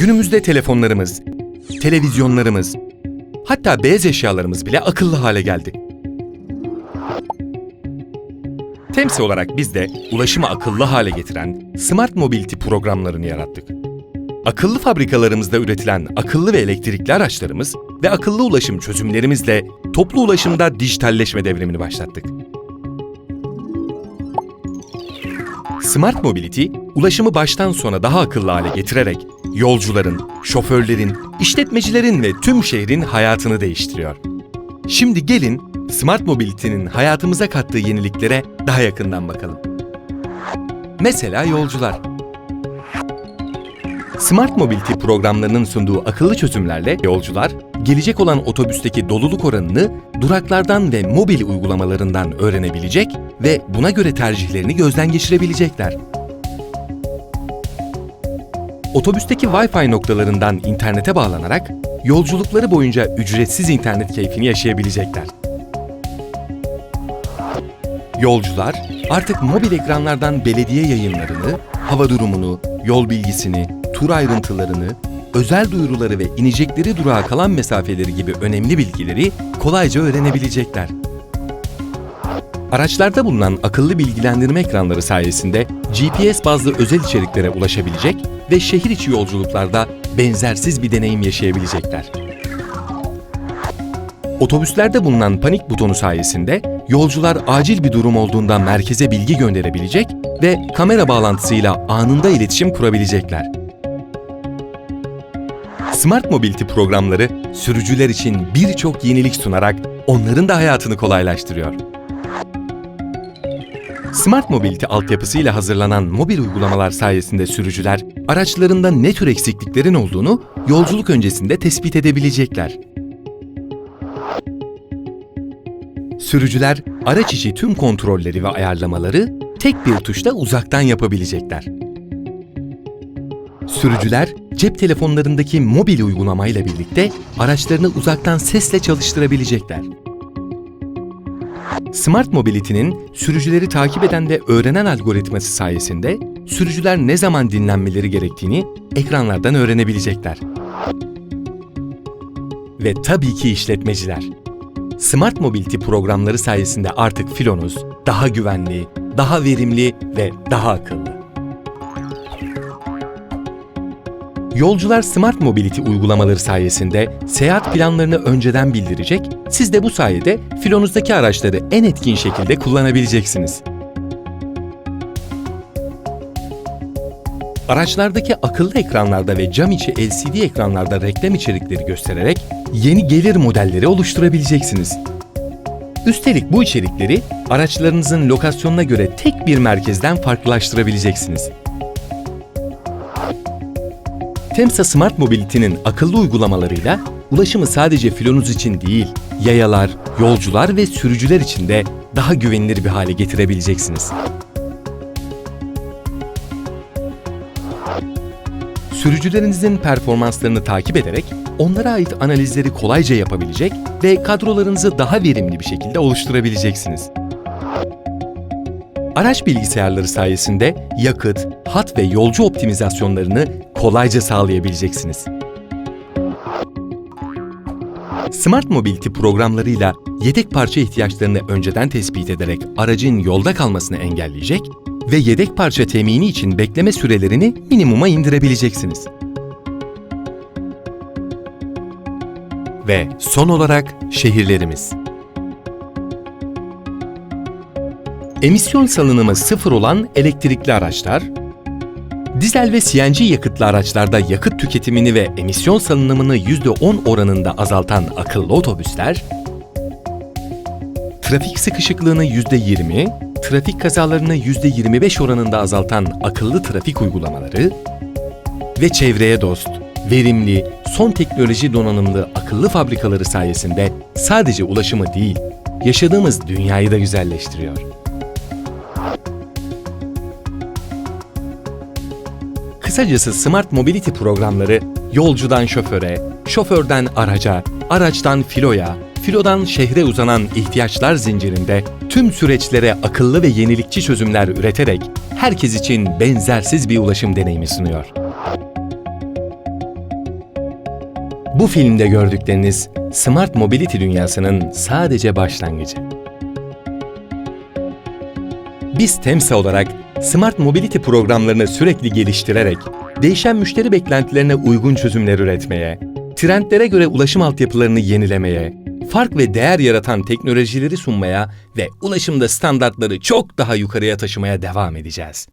Günümüzde telefonlarımız, televizyonlarımız, hatta beyaz eşyalarımız bile akıllı hale geldi. Temsil olarak biz de ulaşımı akıllı hale getiren Smart Mobility programlarını yarattık. Akıllı fabrikalarımızda üretilen akıllı ve elektrikli araçlarımız ve akıllı ulaşım çözümlerimizle toplu ulaşımda dijitalleşme devrimini başlattık. Smart Mobility, ulaşımı baştan sona daha akıllı hale getirerek yolcuların, şoförlerin, işletmecilerin ve tüm şehrin hayatını değiştiriyor. Şimdi gelin Smart Mobility'nin hayatımıza kattığı yeniliklere daha yakından bakalım. Mesela yolcular. Smart Mobility programlarının sunduğu akıllı çözümlerle yolcular, gelecek olan otobüsteki doluluk oranını duraklardan ve mobil uygulamalarından öğrenebilecek ve buna göre tercihlerini gözden geçirebilecekler. Otobüsteki Wi-Fi noktalarından internete bağlanarak yolculukları boyunca ücretsiz internet keyfini yaşayabilecekler. Yolcular artık mobil ekranlardan belediye yayınlarını, hava durumunu, yol bilgisini, tur ayrıntılarını, özel duyuruları ve inecekleri durağa kalan mesafeleri gibi önemli bilgileri kolayca öğrenebilecekler. Araçlarda bulunan akıllı bilgilendirme ekranları sayesinde GPS bazlı özel içeriklere ulaşabilecek ve şehir içi yolculuklarda benzersiz bir deneyim yaşayabilecekler. Otobüslerde bulunan panik butonu sayesinde yolcular acil bir durum olduğunda merkeze bilgi gönderebilecek ve kamera bağlantısıyla anında iletişim kurabilecekler. Smart Mobility programları sürücüler için birçok yenilik sunarak onların da hayatını kolaylaştırıyor. Smart Mobility altyapısıyla hazırlanan mobil uygulamalar sayesinde sürücüler araçlarında ne tür eksikliklerin olduğunu yolculuk öncesinde tespit edebilecekler. Sürücüler araç içi tüm kontrolleri ve ayarlamaları tek bir tuşla uzaktan yapabilecekler. Sürücüler cep telefonlarındaki mobil uygulamayla birlikte araçlarını uzaktan sesle çalıştırabilecekler. Smart Mobility'nin sürücüleri takip eden ve öğrenen algoritması sayesinde sürücüler ne zaman dinlenmeleri gerektiğini ekranlardan öğrenebilecekler. Ve tabii ki işletmeciler. Smart Mobility programları sayesinde artık filonuz daha güvenli, daha verimli ve daha akıllı. Yolcular Smart Mobility uygulamaları sayesinde seyahat planlarını önceden bildirecek, siz de bu sayede filonuzdaki araçları en etkin şekilde kullanabileceksiniz. Araçlardaki akıllı ekranlarda ve cam içi LCD ekranlarda reklam içerikleri göstererek yeni gelir modelleri oluşturabileceksiniz. Üstelik bu içerikleri araçlarınızın lokasyonuna göre tek bir merkezden farklılaştırabileceksiniz. Temsa Smart Mobility'nin akıllı uygulamalarıyla ulaşımı sadece filonuz için değil, yayalar, yolcular ve sürücüler için de daha güvenilir bir hale getirebileceksiniz. Sürücülerinizin performanslarını takip ederek onlara ait analizleri kolayca yapabilecek ve kadrolarınızı daha verimli bir şekilde oluşturabileceksiniz. Araç bilgisayarları sayesinde yakıt, hat ve yolcu optimizasyonlarını kolayca sağlayabileceksiniz. Smart Mobility programlarıyla yedek parça ihtiyaçlarını önceden tespit ederek aracın yolda kalmasını engelleyecek ve yedek parça temini için bekleme sürelerini minimuma indirebileceksiniz. Ve son olarak şehirlerimiz. Emisyon salınımı sıfır olan elektrikli araçlar, dizel ve CNG yakıtlı araçlarda yakıt tüketimini ve emisyon salınımını %10 oranında azaltan akıllı otobüsler, trafik sıkışıklığını %20, trafik kazalarını %25 oranında azaltan akıllı trafik uygulamaları ve çevreye dost, verimli, son teknoloji donanımlı akıllı fabrikaları sayesinde sadece ulaşımı değil, yaşadığımız dünyayı da güzelleştiriyor. Kısacası Smart Mobility programları yolcudan şoföre, şoförden araca, araçtan filoya, filodan şehre uzanan ihtiyaçlar zincirinde tüm süreçlere akıllı ve yenilikçi çözümler üreterek herkes için benzersiz bir ulaşım deneyimi sunuyor. Bu filmde gördükleriniz Smart Mobility dünyasının sadece başlangıcı. Biz TEMSA olarak Smart Mobility programlarını sürekli geliştirerek, değişen müşteri beklentilerine uygun çözümler üretmeye, trendlere göre ulaşım altyapılarını yenilemeye, fark ve değer yaratan teknolojileri sunmaya ve ulaşımda standartları çok daha yukarıya taşımaya devam edeceğiz.